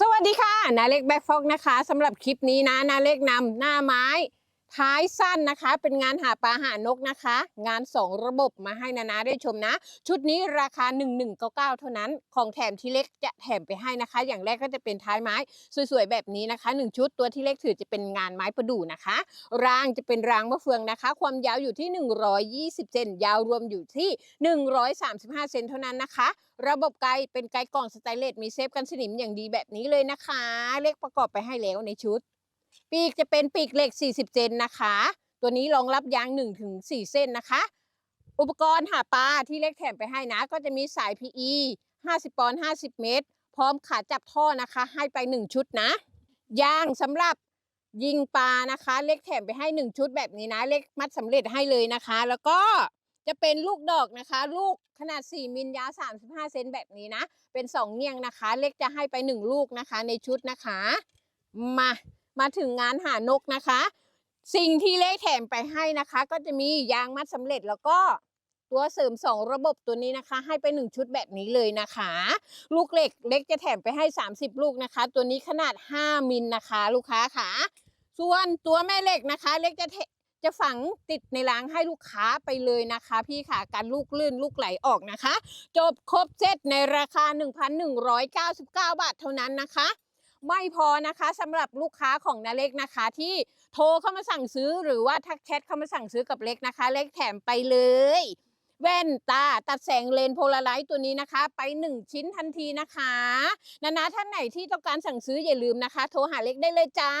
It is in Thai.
สวัสดีค่ะ นาเล็กแบ็คฟอกนะคะสำหรับคลิปนี้นะ นาเล็กนำหน้าไม้ ท้ายสั้นนะคะ เป็นงานหาปลาหานกนะคะ งาน 2 ระบบมาให้นานาได้ชมนะ ชุดนี้ราคา 1199 เท่านั้น ของแถมที่เล็กจะแถมไปให้นะคะ อย่างแรกก็จะเป็นท้ายไม้สวยๆ แบบนี้นะคะ 1 ชุดตัวที่เล็กถือจะเป็นงานไม้ประดู่นะคะ รางจะเป็นรางมะเฟืองนะคะ ความยาวอยู่ที่ 120 เซนยาวรวมอยู่ที่ 135 เซนเท่านั้นนะคะ ระบบไกเป็นไกกล่องสแตเลสมีเซฟกันสนิมอย่างดีแบบนี้เลยนะคะ เลขประกอบไปให้แล้วในชุด ปีกจะเป็นปีกเหล็ก 40 เซนนะคะ ตัวนี้รองรับยาง1ถึง4เส้นนะคะ อุปกรณ์หาปลาที่เล็กแถมไปให้นะ ก็จะมีสาย PE 50 ปอนด์ 50 เมตร พร้อมขาจับท่อนะคะ ให้ไป 1 ชุดนะ ยางสำหรับยิงปลานะคะ เล็กแถมไปให้ 1 ชุดแบบนี้นะ เล็กมัดสำเร็จให้เลยนะคะ แล้วก็จะเป็นลูกดอกนะคะ ลูกขนาด 4 มิลยาว35 เซนแบบนี้นะ เป็น 2 เงียงนะคะ เล็กจะให้ไป 1 ลูกนะคะในชุดนะคะ มา มาถึงงานหานกนะคะ สิ่งที่เล็กแถมไปให้นะคะ ก็จะมียางมัดสำเร็จแล้วก็ตัวเสริม 2 ระบบตัวนี้นะคะ ให้ไป 1 ชุดแบบนี้เลยนะคะ ลูกเหล็กเล็กจะแถมไปให้ 30 ลูกนะคะ ตัวนี้ขนาด 5 มิลนะคะ ลูกค้าค่ะ ส่วนตัวแม่เหล็กนะคะ เล็กจะจะฝังติดในรางให้ลูกค้าไปเลยนะคะ พี่ค่ะการลูกลื่นลูกไหลออกนะคะ จบครบเซตในราคา 1,199 บาทเท่านั้นนะคะ ไม่พอนะคะสำหรับลูกค้าของนาเล็กนะคะ ที่โทรเข้ามาสั่งซื้อหรือว่าทักแชทเข้ามาสั่งซื้อกับเล็กนะคะ เล็กแถมไปเลย แว่นตาตัดแสงเลนโพลาไรต์ตัวนี้นะคะ ไป 1 ชิ้นทันทีนะคะ นานาท่านไหนที่ต้องการสั่งซื้ออย่าลืมนะคะ โทรหาเล็กได้เลยจ้า